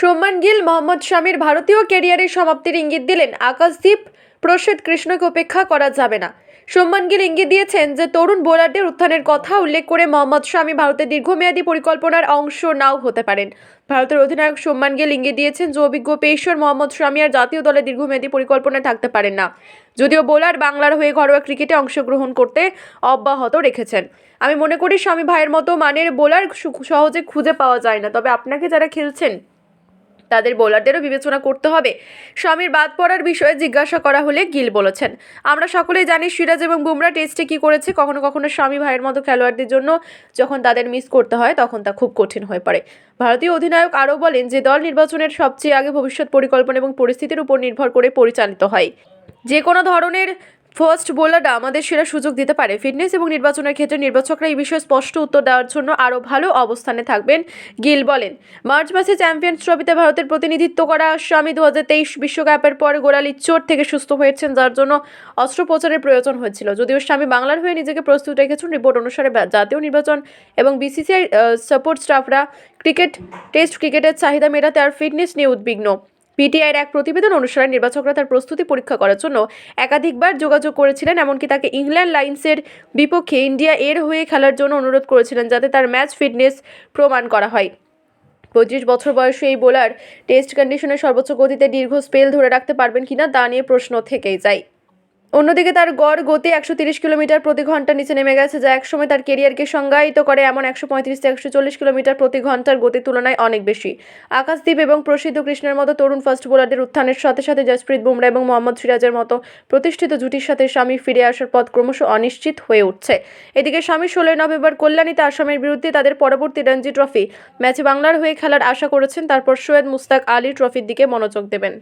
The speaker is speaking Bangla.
সোম্মান গিল, মোহাম্মদ শামির ভারতীয় ক্যারিয়ারের সমাপ্তির ইঙ্গিত দিলেন আকাশদীপ। প্রসিদ্ধ কৃষ্ণকে উপেক্ষা করা যাবে না। সোম্মান গিল ইঙ্গিত দিয়েছেন যে, তরুণ বোলারদের উত্থানের কথা উল্লেখ করে মোহাম্মদ শামি ভারতের দীর্ঘমেয়াদী পরিকল্পনার অংশ নাও হতে পারেন। ভারতের অধিনায়ক সোম্মান গিল ইঙ্গিত দিয়েছেন যে, অভিজ্ঞ পেশর মোহাম্মদ শামি আর জাতীয় দলের দীর্ঘমেয়াদী পরিকল্পনায় থাকতে পারেন না। যদিও বোলার বাংলার হয়ে ঘরোয়া ক্রিকেটে অংশগ্রহণ করতে অব্যাহত রেখেছেন। আমি মনে করি স্বামী ভাইয়ের মতো মানের বোলার সহজে খুঁজে পাওয়া যায় না। তবে আপনাকে যারা খেলছেন তাদের বোলারদেরও বিবেচনা করতে হবে। স্বামীর বাদ পড়ার বিষয়ে জিজ্ঞাসা করা হলে গিল বলেছেন। আমরা সকলেই জানি সিরাজ এবং বুমরা টেস্টে কি করেছে। কখনো কখনো স্বামী ভাইয়ের মতো খেলোয়াড়দের জন্য যখন তাদের মিস করতে হয়, তখন তা খুব কঠিন হয়ে পড়ে। ভারতীয় অধিনায়ক আরও বলেন যে, দল নির্বাচনের সবচেয়ে আগে ভবিষ্যৎ পরিকল্পনা এবং পরিস্থিতির উপর নির্ভর করে পরিচালিত হয়। যে কোনো ধরনের ফার্স্ট বোলাররা আমাদের সেরা সুযোগ দিতে পারে। ফিটনেস এবং নির্বাচনের ক্ষেত্রে নির্বাচকরা এই বিষয়ে স্পষ্ট উত্তর দেওয়ার জন্য আরও ভালো অবস্থানে থাকবেন, গিল বলেন। মার্চ মাসে চ্যাম্পিয়ন্স ট্রফিতে ভারতের প্রতিনিধিত্ব করা স্বামী দু হাজার তেইশ বিশ্বকাপের পর গোড়ালির চোট থেকে সুস্থ হয়েছেন, যার জন্য অস্ত্রোপচারের প্রয়োজন হয়েছিল। যদিও স্বামী বাংলার হয়ে নিজেকে প্রস্তুত রেখেছেন, রিপোর্ট অনুসারে জাতীয় নির্বাচন এবং বিসিসিআই সাপোর্ট স্টাফরা ক্রিকেট, টেস্ট ক্রিকেটের চাহিদা মেটাতে আর ফিটনেস নিয়ে উদ্বিগ্ন। পিটিআইয়ের এক প্রতিবেদন অনুসারে নির্বাচকরা তার প্রস্তুতি পরীক্ষা করার জন্য একাধিকবার যোগাযোগ করেছিলেন, এমনকি তাকে ইংল্যান্ড লাইন্সের বিপক্ষে ইন্ডিয়া এর হয়ে খেলার জন্য অনুরোধ করেছিলেন যাতে তার ম্যাচ ফিটনেস প্রমাণ করা হয়। পঁচিশ বছর বয়সী এই বোলার টেস্ট কন্ডিশনে সর্বোচ্চ গতিতে দীর্ঘ স্পেল ধরে রাখতে পারবেন কিনা তা নিয়ে প্রশ্ন থেকেই যায়। অন্যদিকে তার গড় গতি একশো তিরিশ কিলোমিটার প্রতি ঘণ্টা নিচে নেমে গেছে, যা একসময় তার কেরিয়ারকে সংজ্ঞায়িত করে এমন একশো পঁয়ত্রিশ থেকে একশো চল্লিশ কিলোমিটার প্রতি ঘণ্টার গতির তুলনায় অনেক বেশি। আকাশদীপ এবং প্রসিদ্ধ কৃষ্ণের মতো তরুণ ফাস্ট বোলারদের উত্থানের সাথে সাথে জসপ্রীত বুমরা এবং মোহাম্মদ সিরাজের মতো প্রতিষ্ঠিত জুটির সাথে স্বামী ফিরে আসার পথ ক্রমশ অনিশ্চিত হয়ে উঠছে। এদিকে স্বামী ষোলোই নভেম্বর কল্যাণীতে আসামের বিরুদ্ধে তাদের পরবর্তী রঞ্জি ট্রফি ম্যাচে বাংলার হয়ে খেলার আশা করেছেন, তারপর সৈয়দ মুস্তাক আলী ট্রফির দিকে মনোযোগ দেবেন।